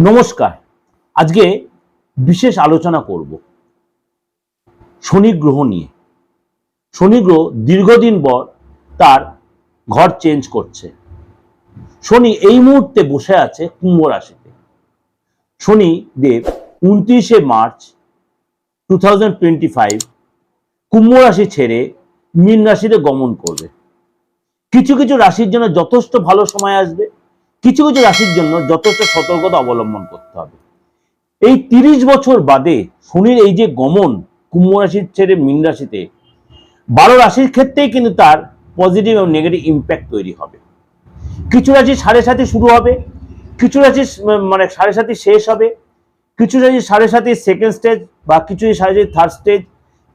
নমস্কার। আজকে বিশেষ আলোচনা করব শনি গ্রহ নিয়ে। শনি গ্রহ দীর্ঘদিন পর তার ঘর চেঞ্জ করছে। শনি এই মুহূর্তে বসে আছে কুম্ভ রাশিতে। শনি দেব উনত্রিশে March two thousand twenty five কুম্ভ রাশি ছেড়ে মীন রাশিতে গমন করবে। কিছু কিছু রাশির জন্য যথেষ্ট ভালো সময় আসবে। কিছু কিছু রাশির জন্য যথেষ্ট সতর্কতা অবলম্বন করতে হবে। এই তিরিশ বছর বাদে শনির এই যে গমন কুম্ভ রাশির ছেড়ে মীন রাশিতে, বারো রাশির ক্ষেত্রেই কিন্তু তার পজিটিভ এবং নেগেটিভ ইম্প্যাক্ট তৈরি হবে। কিছু রাশি সাড়ে সাথে শুরু হবে, কিছু রাশি মানে সাড়ে সাথে শেষ হবে, কিছু রাশি সাড়ে সাথে সেকেন্ড স্টেজ বা কিছু সাড়ে সাথে থার্ড স্টেজ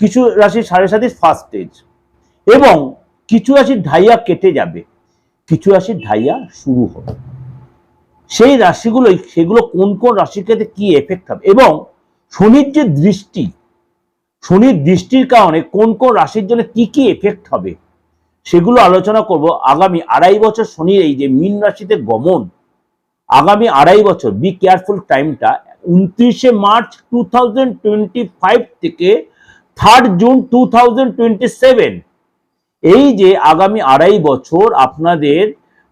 কিছু রাশি সাড়ে সাথে ফার্স্ট স্টেজ এবং কিছু রাশির ঢাইয়া কেটে যাবে, কিছু রাশির ঢাইয়া শুরু হবে। সেই রাশিগুলোই সেগুলো কোন কোন রাশির ক্ষেত্রে কি এফেক্ট হবে? এবং শনির যে দৃষ্টি, শনির দৃষ্টির কারণে কোন কোন রাশির জন্য কি কি এফেক্ট হবে, সেগুলো আলোচনা করব। আগামী আড়াই বছর শনির এই যে মীন রাশিতে গমন, আগামী আড়াই বছর বি কেয়ারফুল টাইমটা উনত্রিশে মার্চ টু থেকে থার্ড জুন টু এই যে আগামী আড়াই বছর আপনাদের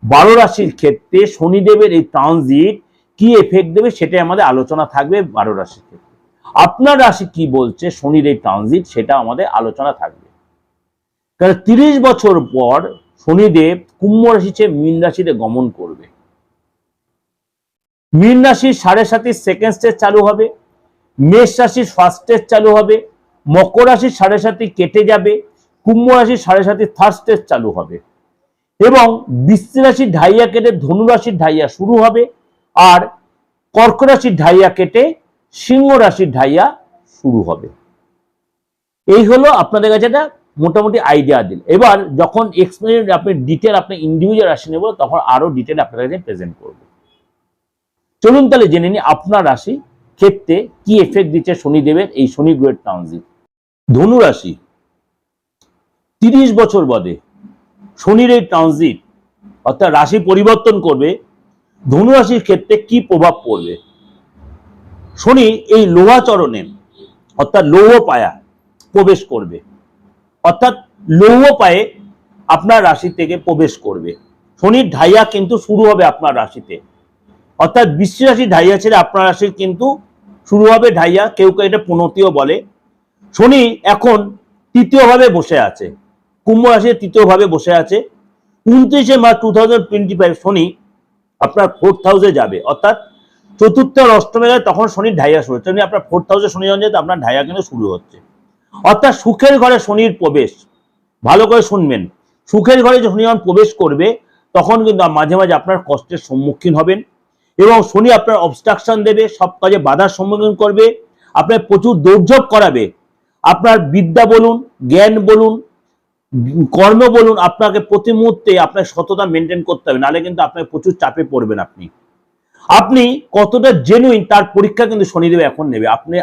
বারো রাশির ক্ষেত্রে শনিদেবের এই ট্রানজিট কি এফেক্ট দেবে সেটাই আমাদের আলোচনা থাকবে বারো রাশির ক্ষেত্রে। আপনার রাশি কি বলছে? শনির এই ট্রানজিট সেটা আমাদের আলোচনা থাকবে। কারণ তিরিশ বছর পর শনিদেব কুম্ভ রাশি চেয়ে মীন রাশিতে গমন করবে। মীন রাশির সাড়ে সাতির সেকেন্ড স্টেজ চালু হবে। মেষ রাশির ফার্স্ট স্টেজ চালু হবে। মকর রাশির সাড়ে সাতি কেটে যাবে। কুম্ভ রাশির সাড়ে সাতির থার্ড স্টেজ চালু হবে। এবং বৃশ্চিক রাশির ঢাইয়া কেটে ধনু রাশির ঢাইয়া শুরু হবে আর কর্ক রাশির ঢাইয়া কেটে সিংহ রাশির ঢাইয়া শুরু হবে। এই হলো আপনাদের কাছে একটা মোটামুটি আইডিয়া দিল এবার যখন এক্সপেরিয়েন্স আপনি ডিটেল আপনি ইন্ডিভিজুয়াল রাশি নেব, তখন আরও ডিটেল আপনাদের কাছে প্রেজেন্ট করব। চলুন তাহলে জেনে নিই আপনার রাশি ক্ষেত্রে কি এফেক্ট দিচ্ছে শনিদেবের এই শনি গ্রহের ট্রানজিট ধনু রাশি তিরিশ বছর বাদে শনির এই ট্রানজিট অর্থাৎ রাশি পরিবর্তন করবে, ধনু রাশির ক্ষেত্রে কি প্রভাব পড়বে? শনি এই লোহা চরণে, অর্থাৎ লৌহ পায়া প্রবেশ করবে। অর্থাৎ লৌহ পায়ে আপনার রাশি থেকে প্রবেশ করবে। শনির ঢাইয়া কিন্তু শুরু হবে আপনার রাশিতে। অর্থাৎ বিশ্ব রাশি ঢাইয়া ছেড়ে আপনার রাশির কিন্তু শুরু হবে ঢাইয়া, কেউ কেউ এটা পুনতিও বলে। শনি এখন তৃতীয়ভাবে বসে আছে। কুম্ভ রাশির তৃতীয়ভাবে বসে আছে। উনত্রিশে March two thousand twenty five Shani আপনার ফোর্থ হাউসে যাবে। অর্থাৎ চতুর্থ আর অষ্টমে গেলে তখন শনির ঢাইয়া শুরু হচ্ছে। আপনার ফোর্থ হাউসে শনি যখন যেতে আপনার ঢাইয়া কিন্তু শুরু হচ্ছে। অর্থাৎ সুখের ঘরে শনির প্রবেশ, ভালো করে শুনবেন। সুখের ঘরে শনি যখন প্রবেশ করবে, তখন কিন্তু মাঝে মাঝে আপনার কষ্টের সম্মুখীন হবেন এবং শনি আপনার অবস্ট্রাকশন দেবে, সব কাজে বাধার সম্মুখীন করবে, আপনার প্রচুর দৌর্যোগ করাবে। আপনার বিদ্যা বলুন, জ্ঞান বলুন কর্ম বলুন, আপনাকে প্রতি মুহূর্তে আপনার সততা মেনটেন করতে হবে, নাহলে কিন্তু আপনার প্রচুর চাপে পড়বেন আপনি। আপনি কতটা জেনুইন তার পরীক্ষা কিন্তু শনিদেব এখন নেবে। আপনি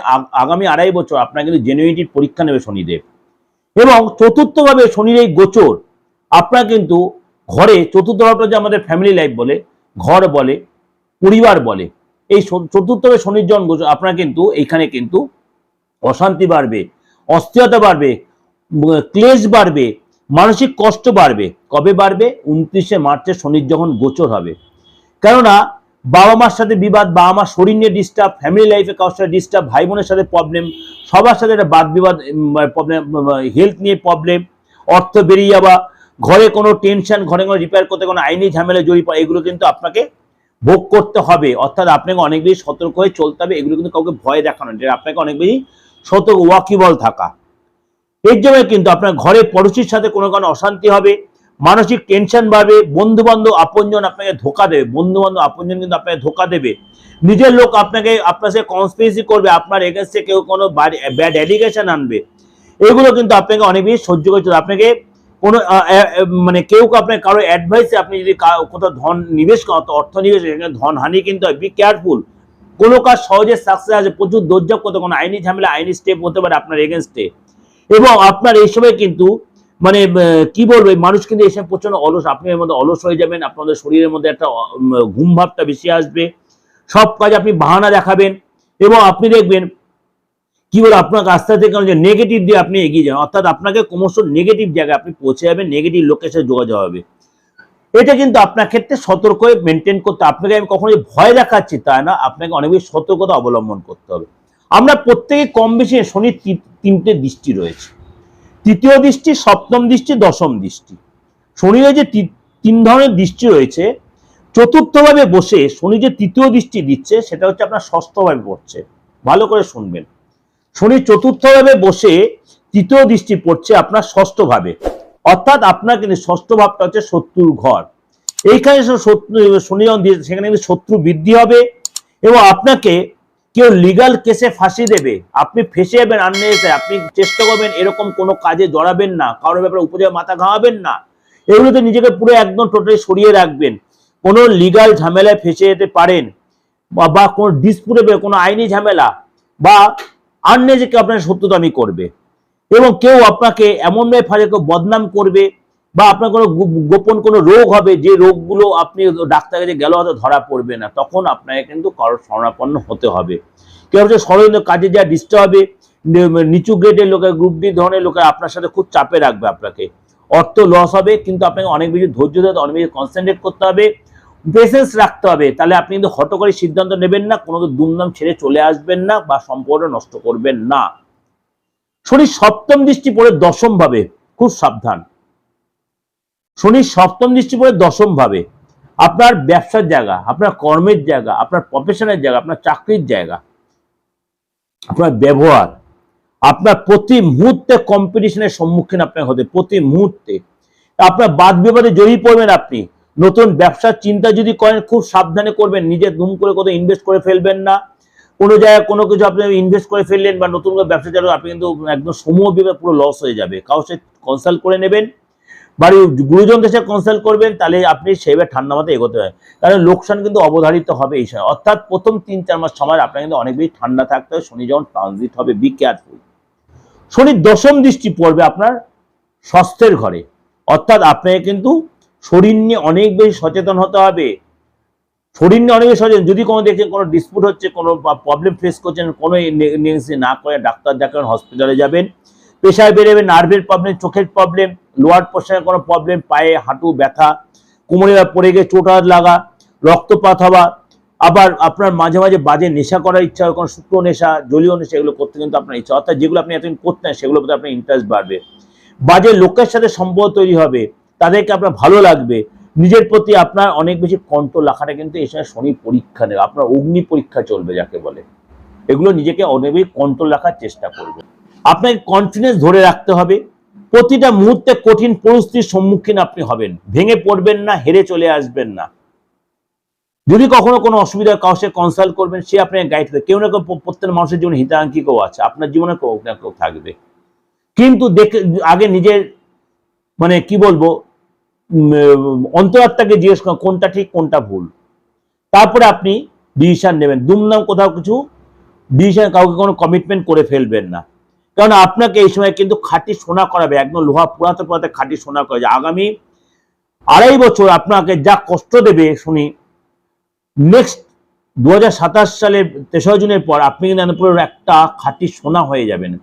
আগামী আড়াই বছর আপনার কিন্তু জেনুইনিটির পরীক্ষা নেবে শনিদেব। এবং চতুর্থভাবে শনির এই গোচর, আপনার কিন্তু ঘরে, চতুর্থ ভাবটা যে আমাদের ফ্যামিলি লাইফ বলে, ঘর বলে, পরিবার বলে, এই চতুর্থভাবে শনির জন গোচর আপনার কিন্তু এইখানে কিন্তু অশান্তি বাড়বে, অস্থিরতা বাড়বে ক্লেশ বাড়বে মানসিক কষ্ট বাড়বে। কবে বাড়বে? উনত্রিশে মার্চে শনির যখন গোচর হবে। কেননা বাবা মার সাথে বিবাদ বাবা মার শরীর নিয়ে ডিস্টার্ব ফ্যামিলি লাইফে কারোর সাথে ডিস্টার্ব ভাই বোনের সাথে প্রবলেম সবার সাথে একটা বাদ বিবাদ হেলথ নিয়ে প্রবলেম অর্থ বেরিয়ে যাওয়া ঘরে কোনো টেনশন ঘরে কোনো রিপেয়ার করতে কোনো আইনি ঝামেলা জড়িয়ে পড়া এগুলো কিন্তু আপনাকে ভোগ করতে হবে। অর্থাৎ আপনাকে অনেক বেশি সতর্ক হয়ে চলতে হবে এগুলো কিন্তু কাউকে ভয় দেখানো নয়, এটা আপনাকে অনেক বেশি সতর্ক ওয়াকিবল থাকা। এর জন্য কিন্তু আপনার ঘরে পড়োশির সাথে কোনো কারণে অশান্তি হবে, মানসিক টেনশন বাড়বে বন্ধু বান্ধব আপনজন আপনাকে ধোকা দেবে বন্ধু বান্ধব আপনজন কিন্তু আপনাকে ধোকা দেবে। নিজের লোক আপনাকে, আপনার সাথে কনস্পিরেসি করবে, আপনার এগেন্সে কেউ কোনো ব্যাড অ্যালিগেশন আনবে। এগুলো কিন্তু আপনাকে অনেক বেশি সহ্য করতে। আপনাকে কোনো মানে কেউ আপনার কারও অ্যাডভাইসে আপনি যদি কোথাও ধন নিবেশ অর্থ- নিবেশ ধন হানি কিন্তু বি কেয়ারফুল কোনো কাজ সহজে সাকসেস আছে, প্রচুর দৌর্যক করতে কোনো আইনি ঝামেলা, আইনি স্টেপ হতে পারে আপনার এগেনস্টে এবং আপনার এই সময় কিন্তু মানে কি বলব মানুষ কিন্তু এই সময় প্রচণ্ড অলস। আপনি এর মধ্যে অলস হয়ে যাবেন, আপনাদের শরীরের মধ্যে একটা ঘুম ভাবটা বেশি আসবে। সব কাজ আপনি বাহানা দেখাবেন এবং আপনি দেখবেন, কি বলে আপনার রাস্তা থেকে যে নেগেটিভ দিয়ে আপনি এগিয়ে যান। অর্থাৎ আপনাকে ক্রমশ নেগেটিভ জায়গায় আপনি পৌঁছে যাবেন নেগেটিভ লোকের সাথে যোগাযোগ হবে। এটা কিন্তু আপনার ক্ষেত্রে সতর্ক মেনটেন করতে আপনাকে আমি কখনো যে ভয় দেখাচ্ছি তা না, আপনাকে অনেক বেশি সতর্কতা অবলম্বন করতে হবে। আমরা প্রত্যেকে কম বেশি শনির তিনটে দৃষ্টি রয়েছে। তৃতীয় দৃষ্টি, সপ্তম দৃষ্টি, দশম দৃষ্টি। শনির যে তিন ধরনের দৃষ্টি রয়েছে, চতুর্থভাবে বসে শনি যে তৃতীয় দৃষ্টি দিচ্ছে, সেটা হচ্ছে আপনার ষষ্ঠভাবে পড়ছে। ভালো করে শুনবেন। শনি চতুর্থভাবে বসে তৃতীয় দৃষ্টি পড়ছে আপনার ষষ্ঠ ভাবে অর্থাৎ আপনার কিন্তু ষষ্ঠ ভাবটা হচ্ছে শত্রুর ঘর। এইখানে শত্রু, শনি সেখানে কিন্তু শত্রু বৃদ্ধি হবে এবং আপনাকে কেউ লিগাল কেসে ফাঁসি দেবে, আপনি ফেসে যাবেন আননেসে আপনি চেষ্টা করবেন এরকম কোনো কাজে জড়াবেন না, কারোর ব্যাপারে উপজয় মাথা ঘামাবেন না। এগুলোতে নিজেকে পুরো একদম টোটালি সরিয়ে রাখবেন। কোনো লিগাল ঝামেলায় ফেসে যেতে পারেন, বা- বা কোনো ডিসপুটে কোনো আইনি ঝামেলা, বা আননেজেকে আপনার সত্যতামি করবে। এবং কেউ আপনাকে এমনভাবে ফাঁসে কেউ বদনাম করবে বা আপনার কোনো গোপন কোনো রোগ হবে, যে রোগগুলো আপনি ডাক্তার কাছে গেলেও হয়তো ধরা পড়বে না, তখন আপনাকে কিন্তু কারোর শরণাপন্ন হতে হবে। কেউ হচ্ছে ষড়যন্ত্র কাজে যা ডিস্টার্ব হবে নিচু গ্রেডের লোকের গ্রুপ ডি ধরনের লোকের আপনার সাথে খুব চাপে রাখবে আপনাকে। অর্থ লস হবে, কিন্তু আপনাকে অনেক বেশি ধৈর্য ধরে, অনেক বেশি কনসেন্ট্রেট করতে হবে পেশেন্স রাখতে হবে। তাহলে আপনি কিন্তু হটকারী সিদ্ধান্ত নেবেন না, কোনো দুমদাম ছেড়ে চলে আসবেন না বা সম্পর্ক নষ্ট করবেন না। শরীর সপ্তম দৃষ্টি পড়ে দশম ভাবে খুব সাবধান। শনির সপ্তম দৃষ্টি পড়ে দশম ভাবে। আপনার ব্যবসার জায়গা, আপনার কর্মের জায়গা, আপনার প্রফেশনের জায়গা, আপনার চাকরির জায়গা, আপনার ব্যবহার, আপনার প্রতি মুহূর্তে কম্পিটিশনের সম্মুখীন আপনার হতে প্রতি মুহূর্তে। আপনার বাদ বিবাদে জড়িয়ে পড়বেন আপনি। নতুন ব্যবসার চিন্তা যদি করেন, খুব সাবধানে করবেন, নিজে দুম করে কোথাও ইনভেস্ট করে ফেলবেন না। কোনো জায়গায় কোনো কিছু আপনি ইনভেস্ট করে ফেললেন বা নতুন করে ব্যবসা চালু, আপনি কিন্তু একদম সমূহ বিভাগ পুরো লস হয়ে যাবে। কারোর সাথে কনসাল্ট করে নেবেন। বাড়ির গুরুজনদের সাথে কনসাল্ট করবেন, তাহলে আপনি সেইভাবে ঠান্ডা মাথায় এগোতে হয় কারণ লোকসান কিন্তু অবধারিত হবে এই সময়। অর্থাৎ প্রথম তিন চার মাস সময় আপনার কিন্তু অনেক বেশি ঠান্ডা থাকতে হবে। শনি যখন ট্রানজিট হবে বি কেয়ারফুল শনির দশম দৃষ্টি পড়বে আপনার স্বাস্থ্যের ঘরে। অর্থাৎ আপনাকে কিন্তু শরীর নিয়ে অনেক বেশি সচেতন হতে হবে। শরীর নিয়ে অনেক সচেতন। যদি কোনো দেখছেন কোনো ডিসপুট হচ্ছে, কোনো প্রবলেম ফেস করছেন, কোনো না করে ডাক্তার দেখাবেন হসপিটালে যাবেন। পেশায় বেরোবে নার্ভের প্রবলেম চোখের প্রবলেম লোয়ার পোর্শনের কোনো প্রবলেম পায়ে হাঁটু ব্যথা কোমরে পড়ে গিয়ে চোট লাগা, রক্তপাত হওয়া, আবার আপনার মাঝে মাঝে বাজে নেশা করার ইচ্ছা হয়, কোনো শুক্র নেশা, জলীয় নেশা, এগুলো করতে কিন্তু আপনার ইচ্ছা অর্থাৎ যেগুলো আপনি এতদিন করতেন সেগুলোর প্রতি আপনার ইন্টারেস্ট বাড়বে। বাজে লোকের সাথে সম্পর্ক তৈরি হবে, তাদেরকে আপনার ভালো লাগবে। নিজের প্রতি আপনার অনেক বেশি কন্ট্রোল রাখাটা কিন্তু সময় শনি পরীক্ষা নেবে। আপনার অগ্নি পরীক্ষা চলবে, যাকে বলে। এগুলো নিজেকে অনেক বেশি কন্ট্রোল রাখার চেষ্টা করবে। আপনাকে কনফিডেন্স ধরে রাখতে হবে। প্রতিটা মুহূর্তে কঠিন পরিস্থিতির সম্মুখীন আপনি হবেন। ভেঙে পড়বেন না, হেরে চলে আসবেন না। যদি কখনো কোনো অসুবিধা হয়, কাউকে কনসাল্ট করবেন, সে আপনাকে গাইড করে কেউ না কেউ প্রত্যেক মানুষের জীবনে হিতাকাঙ্ক্ষী কেউ আছে। আপনার জীবনে কেউ না কেউ থাকবে। কিন্তু দেখে, আগে নিজের মানে কি বলব অন্তরাত্মাকে জিজ্ঞেস করেন, কোনটা ঠিক, কোনটা ভুল? তারপরে আপনি ডিসিশন নেবেন। দুমদাম কোথাও কিছু ডিসিশন কাউকে কোনো কমিটমেন্ট করে ফেলবেন না। কারণ আপনাকে এই সময় কিন্তু খাঁটি সোনা করাবে, একদম লোহা পুরাতে পুরাতে খাঁটি সোনা করা যায় আগামী আড়াই বছর আপনাকে যা কষ্ট দেবে, শুনি নেক্সট দু সালের তেসরা জুনের পর আপনি কিন্তু একটা খাঁটি সোনা হয়ে যাবেন।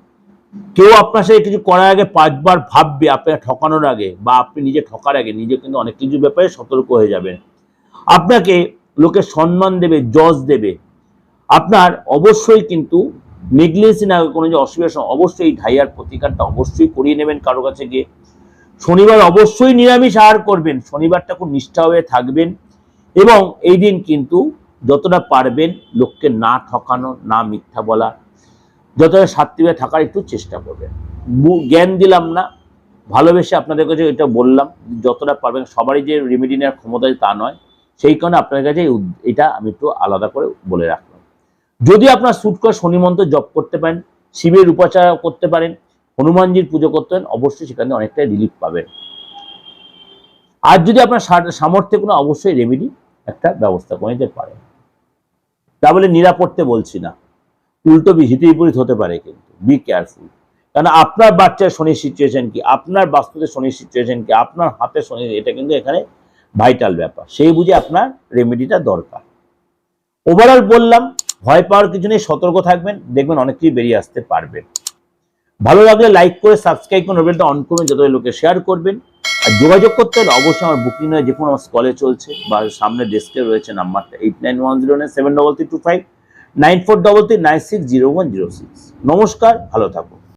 কেউ আপনার সাথে কিছু করার আগে পাঁচবার ভাববে আপনাকে ঠকানোর আগে বা আপনি নিজে ঠকার আগে, নিজে কিন্তু অনেক কিছু ব্যাপারে সতর্ক হয়ে যাবেন। আপনাকে লোকে সম্মান দেবে জজ দেবে। আপনার অবশ্যই কিন্তু নেগলেন্সি না কোনো যে অসুবিধার সময় অবশ্যই ঢাইয়ার প্রতিকারটা অবশ্যই করিয়ে নেবেন কারও কাছে গিয়ে। শনিবার অবশ্যই নিরামিষ আহার করবেন, শনিবারটা খুব নিষ্ঠা হয়ে থাকবেন এবং এই দিন কিন্তু যতটা পারবেন লোককে না ঠকানো, না মিথ্যা বলা, যতটা সাত্বিকে থাকার একটু চেষ্টা করবেন। জ্ঞান দিলাম না, ভালোবেসে আপনাদের কাছে এটা বললাম, যতটা পারবেন, সবারই যে রেমেডি নেওয়ার ক্ষমতা তা নয়, সেই কারণে আপনাদের কাছে এটা আমি একটু আলাদা করে বলে রাখলাম। যদি আপনার সুট করে শনি মন্ত্র জপ করতে পারেন, শিবের উপাচার করতে পারেন, হনুমানজির পুজো করতে পারেন, অবশ্যই সেখানে অনেকটাই রিলিফ পাবেন। আর যদি আপনার সামর্থ্যে কোনো অবশ্যই রেমেডি একটা ব্যবস্থা করে নিতে পারেন। তা বলে নিরাপত্তে বলছি না। উল্টো হিতে বিপরীত হতে পারে কিন্তু। বি কেয়ারফুল কারণ আপনার বাচ্চার শনির সিচুয়েশন কি? আপনার বাস্তুতে শনির সিচুয়েশন কি? আপনার হাতে শনি এটা কিন্তু এখানে ভাইটাল ব্যাপার। সেই বুঝে আপনার রেমেডিটা দরকার। ওভারঅল বললাম ভয় পাওয়ার কিছু নেই, সতর্ক থাকবেন, দেখবেন অনেক কিছু বেরিয়ে আসতে পারবেন ভালো লাগলে লাইক করে সাবস্ক্রাইব করে নোবেলটা অন করবেন, যত লোকে শেয়ার করবেন। আর যোগাযোগ করতে হলে অবশ্যই আমার বুকিং নয় যে কোনো আমার কলে চলছে বা সামনে ডেস্কে রয়েছে নাম্বারটা eight nine one zero nine seven double three two five nine four double three nine six zero one zero six নমস্কার, ভালো থাকুন।